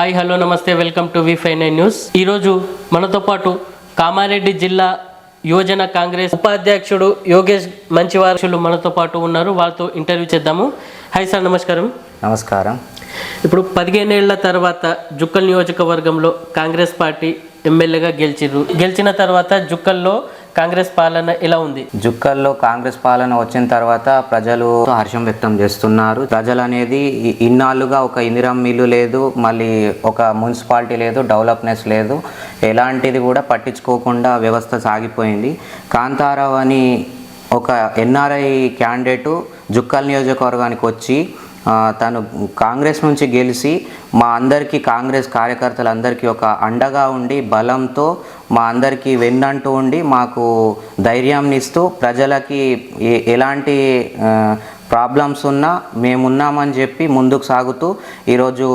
Hi hello నమస్తే welcome to V five nine news. ఈరోజు మనతో పాటు కామారెడ్డి జిల్లా యువజన కాంగ్రెస్ ఉపాధ్యక్షుడు యోగేష్ మంచివారసులు మనతో పాటు ఉన్నారు. వాళ్ళతో ఇంటర్వ్యూ చేద్దాము. హాయ్ సార్ నమస్కారం. నమస్కారం. ఇప్పుడు పదిహేనేళ్ళ తర్వాత జుక్కల్ నియోజకవర్గంలో కాంగ్రెస్ పార్టీ ఎమ్మెల్యేగా గెలిచిర్రు. గెలిచిన తర్వాత జుక్కల్లో కాంగ్రెస్ పాలన ఎలా ఉంది? జుక్కల్లో కాంగ్రెస్ పాలన వచ్చిన తర్వాత ప్రజలు హర్షం వ్యక్తం చేస్తున్నారు. ప్రజలు అనేది ఇన్నాళ్ళుగా ఒక ఇందిరం మిల్లు లేదు మళ్ళీ ఒక మున్సిపాలిటీ లేదు డెవలప్నెస్ లేదు. ఎలాంటిది కూడా పట్టించుకోకుండా వ్యవస్థ సాగిపోయింది. కాంతారావు అని ఒక ఎన్ఆర్ఐ క్యాండిడేటు జుక్కల్ నియోజకవర్గానికి వచ్చి తను కాంగ్రెస్ నుంచి గెలిచి మా అందరికీ కాంగ్రెస్ కార్యకర్తలందరికీ ఒక అండగా ఉండి బలంతో మా అందరికీ వెన్నంటూ ఉండి మాకు ధైర్యాన్నిస్తూ ప్రజలకి ఏ- ఎలాంటి ప్రాబ్లమ్స్ ఉన్నా మేమున్నామని చెప్పి ముందుకు సాగుతూ ఈరోజు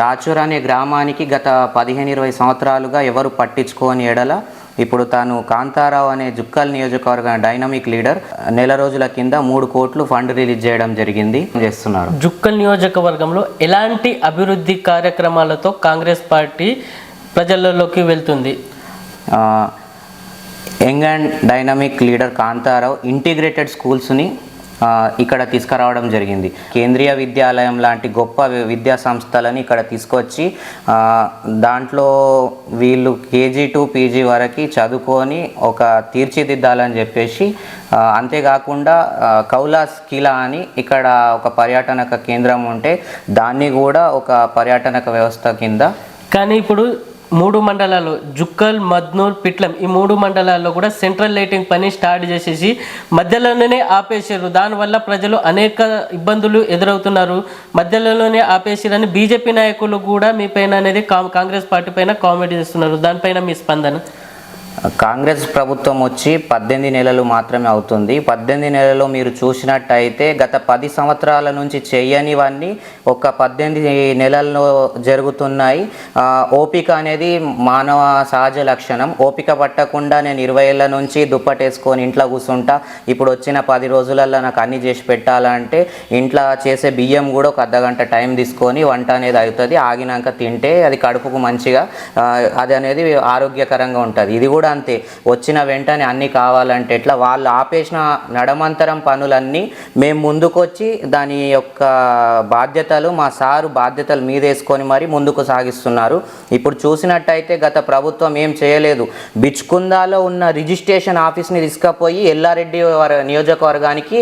రాచూర్ అనే గ్రామానికి గత పదిహేను ఇరవై సంవత్సరాలుగా ఎవరు పట్టించుకోని ఎడల ఇప్పుడు తాను కాంతారావు అనే జుక్కల్ నియోజకవర్గ డైనమిక్ లీడర్ నెల రోజుల కింద మూడు కోట్లు ఫండ్ రిలీజ్ చేయడం జరిగింది చేస్తున్నారు. జుక్కల్ నియోజకవర్గంలో ఎలాంటి అభివృద్ధి కార్యక్రమాలతో కాంగ్రెస్ పార్టీ ప్రజలలోకి వెళ్తుంది? Young and dynamic leader Kantharao integrated స్కూల్స్ని ఇక్కడ తీసుకురావడం జరిగింది. కేంద్రీయ విద్యాలయం లాంటి గొప్ప విద్యా సంస్థలని ఇక్కడ తీసుకొచ్చి దాంట్లో వీళ్ళు కేజీ టు పీజీ వరకు చదువుకొని ఒక తీర్చిదిద్దాలని చెప్పేసి అంతేకాకుండా కౌలాస్ కిలా అని ఇక్కడ ఒక పర్యాటనక కేంద్రం ఉంటే దాన్ని కూడా ఒక పర్యాటనక వ్యవస్థ కింద కానీ ఇప్పుడు మూడు మండలాలు జుక్కల్ మద్నూర్ పిట్లం ఈ మూడు మండలాల్లో కూడా సెంట్రల్ లైటింగ్ పని స్టార్ట్ చేసేసి మధ్యలోనే ఆపేసారు దానివల్ల ప్రజలు అనేక ఇబ్బందులు ఎదురవుతున్నారు. మధ్యలోనే ఆపేసారని బీజేపీ నాయకులు కూడా మీ పైన అనేది కాంగ్రెస్ పార్టీ పైన కామెంట్ చేస్తున్నారు. దానిపైన మీ స్పందన? కాంగ్రెస్ ప్రభుత్వం వచ్చి పద్దెనిమిది నెలలు మాత్రమే అవుతుంది. పద్దెనిమిది నెలల్లో మీరు చూసినట్టయితే గత పది సంవత్సరాల నుంచి చేయనివన్నీ ఒక పద్దెనిమిది నెలల్లో జరుగుతున్నాయి. ఓపిక అనేది మానవ సహజ లక్షణం. ఓపిక పట్టకుండా నేను ఇరవై ఏళ్ళ నుంచి దుప్పటేసుకొని ఇంట్లో కూర్చుంటా. ఇప్పుడు వచ్చిన పది రోజులల్లో నాకు అన్ని చేసి పెట్టాలంటే ఇంట్లో చేసే బియ్యం కూడా ఒక అర్ధగంట టైం తీసుకొని వంట అనేది అవుతుంది. ఆగినాక తింటే అది కడుపుకు మంచిగా అది అనేది ఆరోగ్యకరంగా ఉంటుంది. ఇది కూడా అంతే. వచ్చిన వెంటనే అన్నీ కావాలంటే ఎట్లా? వాళ్ళు ఆపేసిన నడమంతరం పనులన్నీ మేము ముందుకొచ్చి దాని యొక్క బాధ్యతలు మా సారు బాధ్యతలు మీదేసుకొని మరి ముందుకు సాగిస్తున్నారు. ఇప్పుడు చూసినట్టయితే గత ప్రభుత్వం ఏం చేయలేదు. బిచ్కుందాలో ఉన్న రిజిస్ట్రేషన్ ఆఫీస్ని తీసుకపోయి ఎల్లారెడ్డి వారి నియోజకవర్గానికి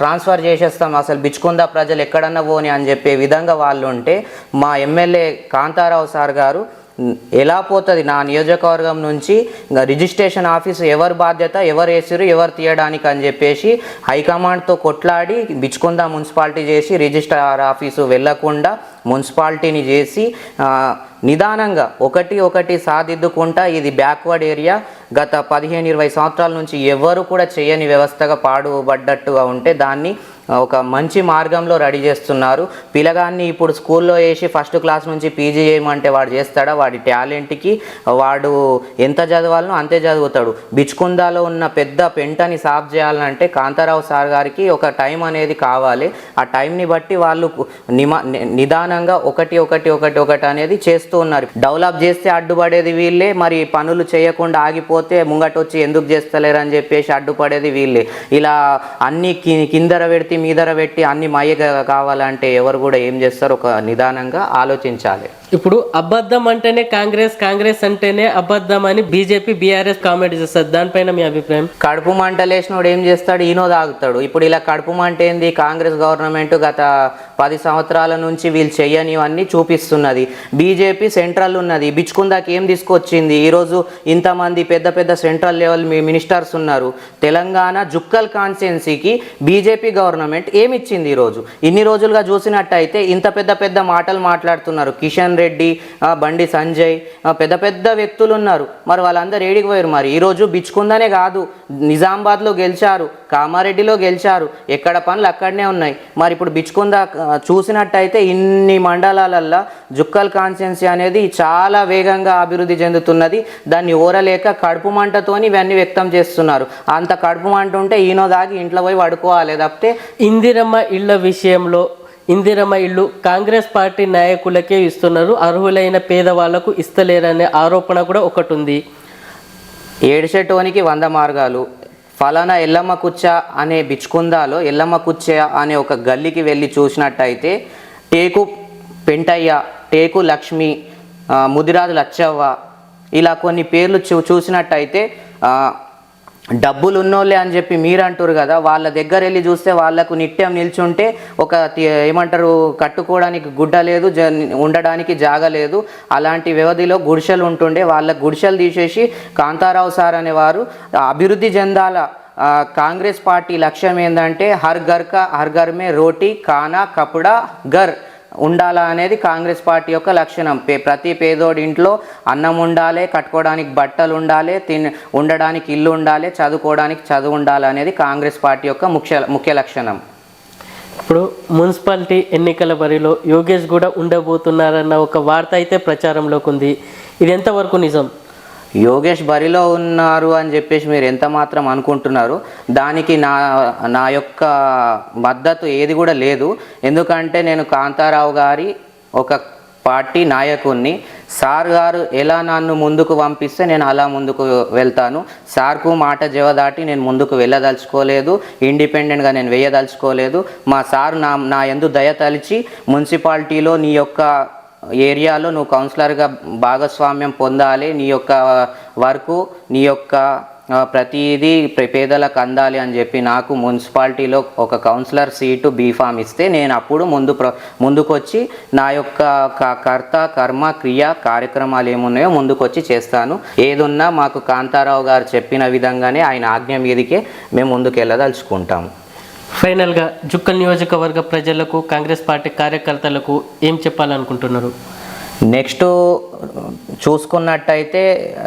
ట్రాన్స్ఫర్ చేసేస్తాం. అసలు బిచ్కుంద ప్రజలు ఎక్కడన్నా పోని అని చెప్పే విధంగా వాళ్ళు ఉంటే మా ఎమ్మెల్యే కాంతారావు సార్ గారు ఎలా పోతుంది? నా నియోజకవర్గం నుంచి ఇంకా రిజిస్ట్రేషన్ ఆఫీస్ ఎవరి బాధ్యత ఎవరు వేసిరు ఎవరు తీయడానికి అని చెప్పేసి హైకమాండ్తో కొట్లాడి బిచ్చుకుందా మున్సిపాలిటీ చేసి రిజిస్ట్రార్ ఆఫీసు వెళ్ళకుండా మున్సిపాలిటీని చేసి నిదానంగా ఒకటి ఒకటి సాధిద్దుకుంటా ఇది బ్యాక్వర్డ్ ఏరియా. గత పదిహేను ఇరవై సంవత్సరాల నుంచి ఎవరు కూడా చేయని వ్యవస్థగా పాడుబడ్డట్టుగా ఉంటే దాన్ని ఒక మంచి మార్గంలో రెడీ చేస్తున్నారు. పిల్లగాన్ని ఇప్పుడు స్కూల్లో వేసి ఫస్ట్ క్లాస్ నుంచి పీజీ చేయమంటే వాడు చేస్తాడా? వాడి టాలెంట్కి వాడు ఎంత చదవాలనో అంతే చదువుతాడు. బిచ్కుందాలో ఉన్న పెద్ద పెంటని సాఫ్ చేయాలంటే కాంతారావు సార్ గారికి ఒక టైం అనేది కావాలి. ఆ టైంని బట్టి వాళ్ళు నిమ నిదానంగా ఒకటి ఒకటి ఒకటి ఒకటి అనేది చేస్తూ ఉన్నారు. డెవలప్ చేస్తే అడ్డుపడేది వీళ్ళే. మరి పనులు చేయకుండా ఆగిపో పోతే ముంగట వచ్చి ఎందుకు చేస్తలేరు అని చెప్పేసి అడ్డుపడేది వీళ్ళే. ఇలా అన్ని కిందర పెడితే మీదర పెట్టి అన్ని మయ్యగా కావాలంటే ఎవరు కూడా ఏం చేస్తారు? ఒక నిదానంగా ఆలోచించాలి. ఇప్పుడు అబద్ధం అంటేనే కాంగ్రెస్ కాంగ్రెస్ అంటేనే అబద్ధం అని బీజేపీ బీఆర్ఎస్ కామెంట్ చేస్తారు. దానిపైన మీ అభిప్రాయం? కడుపు మంట లేచినోడు ఏం చేస్తాడు? ఈనో తాగుతాడు. ఇప్పుడు ఇలా కడుపు మంట ఏంది? కాంగ్రెస్ గవర్నమెంట్ గత పది సంవత్సరాల నుంచి వీళ్ళు చెయ్యనివన్నీ చూపిస్తున్నది. బీజేపీ సెంట్రల్ ఉన్నది. బిచ్చుకుందాకి ఏం తీసుకొచ్చింది? ఈరోజు ఇంతమంది పెద్ద పెద్ద సెంట్రల్ లెవెల్ మినిస్టర్స్ ఉన్నారు. తెలంగాణ జుక్కల్ కాన్స్టిట్యున్సీకి బీజేపీ గవర్నమెంట్ ఏమిచ్చింది ఈరోజు? ఇన్ని రోజులుగా చూసినట్టయితే ఇంత పెద్ద పెద్ద మాటలు మాట్లాడుతున్నారు. కిషన్ రెడ్డి బండి సంజయ్ పెద్ద పెద్ద వ్యక్తులు ఉన్నారు మరి వాళ్ళందరూ ఏడికి పోయారు మరి. ఈరోజు బిచ్చుకుందనే కాదు నిజామాబాద్లో గెలిచారు కామారెడ్డిలో గెలిచారు ఎక్కడ పనులు అక్కడనే ఉన్నాయి. మరి ఇప్పుడు బిచ్చుకుంద చూసినట్టయితే ఇన్ని మండలాలల్లో జుక్కల్ కాన్స్టెన్సీ అనేది చాలా వేగంగా అభివృద్ధి చెందుతున్నది. దాన్ని ఓరలేక కడుపు మంటతోని ఇవన్నీ వ్యక్తం చేస్తున్నారు. అంత కడుపు మంట ఉంటే ఈనో దాగి ఇంట్లో పోయి పడుకోవాలి తప్పితే ఇందిరమ్మ ఇళ్ళ విషయంలో ఇందిరమ్మ ఇళ్ళు కాంగ్రెస్ పార్టీ నాయకులకే ఇస్తున్నారు. అర్హులైన పేదవాళ్ళకు ఇస్తలేరనే ఆరోపణ కూడా ఒకటి ఉంది ఏడిచెటోనికి వంద మార్గాలు. ఫలానా ఎల్లమ్మ కుచ్చ అనే బిచ్చుకుందాలో ఎల్లమ్మ కుచ్చ అనే ఒక గల్లీకి వెళ్ళి చూసినట్టయితే టేకు పెంటయ్య టేకు లక్ష్మి ముదిరాజు లచ్చవ్వ ఇలా కొన్ని పేర్లు చూ చూసినట్టయితే డబ్బులు ఉన్నోళ్ళే అని చెప్పి మీరు అంటారు కదా వాళ్ళ దగ్గర వెళ్ళి చూస్తే వాళ్ళకు నిత్యం నిల్చుంటే ఒక ఏమంటారు కట్టుకోవడానికి గుడ్డ లేదు జ ఉండడానికి జాగ లేదు. అలాంటి వ్యవధిలో గుడిసెలు ఉంటుండే వాళ్ళ గుడిసెలు తీసేసి కాంతారావు సార్ అనేవారు అభివృద్ధి చెందాల కాంగ్రెస్ పార్టీ లక్ష్యం ఏంటంటే హర్ ఘర్ కా హర్ ఘర్ మే రోటీ ఖానా కపడా గర్ ఉండాలా అనేది కాంగ్రెస్ పార్టీ యొక్క లక్షణం. పే ప్రతి పేదోడి ఇంట్లో అన్నం ఉండాలి కట్టుకోవడానికి బట్టలు ఉండాలి తిన్ ఉండడానికి ఇల్లు ఉండాలి చదువుకోవడానికి చదువు ఉండాలి అనేది కాంగ్రెస్ పార్టీ యొక్క ముఖ్య ముఖ్య లక్షణం. ఇప్పుడు మున్సిపాలిటీ ఎన్నికల బరిలో యోగేష్ కూడా ఉండబోతున్నారన్న ఒక వార్త అయితే ప్రచారంలోకి ఉంది ఇది ఎంతవరకు నిజం? యోగేష్ బరిలో ఉన్నారు అని చెప్పేసి మీరు ఎంత మాత్రం అనుకుంటున్నారు? దానికి నా నా యొక్క మద్దతు ఏది కూడా లేదు. ఎందుకంటే నేను కాంతారావు గారి ఒక పార్టీ నాయకుణ్ణి. సార్ గారు ఎలా నన్ను ముందుకు పంపిస్తే నేను అలా ముందుకు వెళ్తాను. సార్కు మాట జవదాటి నేను ముందుకు వెళ్ళదలుచుకోలేదు. ఇండిపెండెంట్గా నేను వేయదలుచుకోలేదు. మా సార్ నా నా ఎందు దయ తలిచి మున్సిపాలిటీలో నీ యొక్క ఏరియాలో నువ్వు కౌన్సిలర్గా భాగస్వామ్యం పొందాలి నీ యొక్క వర్కు నీ యొక్క ప్రతిదీ ప్ర- పేదలకు అందాలి అని చెప్పి నాకు మున్సిపాలిటీలో ఒక కౌన్సిలర్ సీటు బీఫామ్ ఇస్తే నేను అప్పుడు ముందు ప్ర ముందుకొచ్చి నా యొక్క క- కర్త కర్మ క్రియ కార్యక్రమాలు ఏమున్నాయో ముందుకొచ్చి చేస్తాను. ఏదున్నా మాకు కాంతారావు గారు చెప్పిన విధంగానే ఆయన ఆజ్ఞ మీదకే మేము ముందుకు వెళ్ళదలుచుకుంటాము ఫైనల్గా జుక్కల్ నియోజకవర్గ ప్రజలకు కాంగ్రెస్ పార్టీ కార్యకర్తలకు ఏం చెప్పాలనుకుంటున్నారు? నెక్స్ట్ చూసుకున్నట్టయితే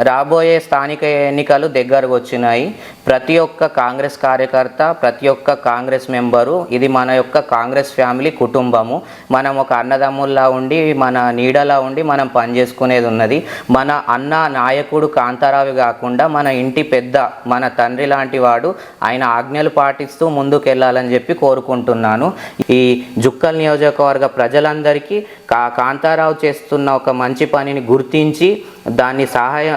రాబోయే స్థానిక ఎన్నికలు దగ్గరకు వచ్చినాయి. ప్రతి ఒక్క కాంగ్రెస్ కార్యకర్త ప్రతి ఒక్క కాంగ్రెస్ మెంబరు ఇది మన యొక్క కాంగ్రెస్ ఫ్యామిలీ కుటుంబము. మనం ఒక అన్నదమ్ముల్లా ఉండి మన నీడలా ఉండి మనం పనిచేసుకునేది ఉన్నది. మన అన్న నాయకుడు కాంతారావు కాకుండా మన ఇంటి పెద్ద మన తండ్రి లాంటి వాడు ఆయన ఆజ్ఞలు పాటిస్తూ ముందుకు వెళ్ళాలని చెప్పి కోరుకుంటున్నాను. ఈ జుక్కల్ నియోజకవర్గ ప్రజలందరికీ కా కాంతారావు చేస్తున్న ఒక మంచి పనిని గుర్తించి దాన్ని సహాయ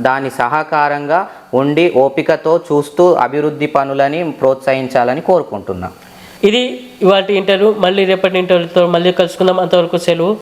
దాని సహకారంగా ఉండి ఓపికతో చూస్తూ అభివృద్ధి పనులని ప్రోత్సహించాలని కోరుకుంటున్నాను ఇది ఇవాటి ఇంటర్వ్యూ మళ్ళీ రేపటి ఇంటర్వ్యూతో మళ్ళీ కలుసుకుందాం. అంతవరకు సెలవు.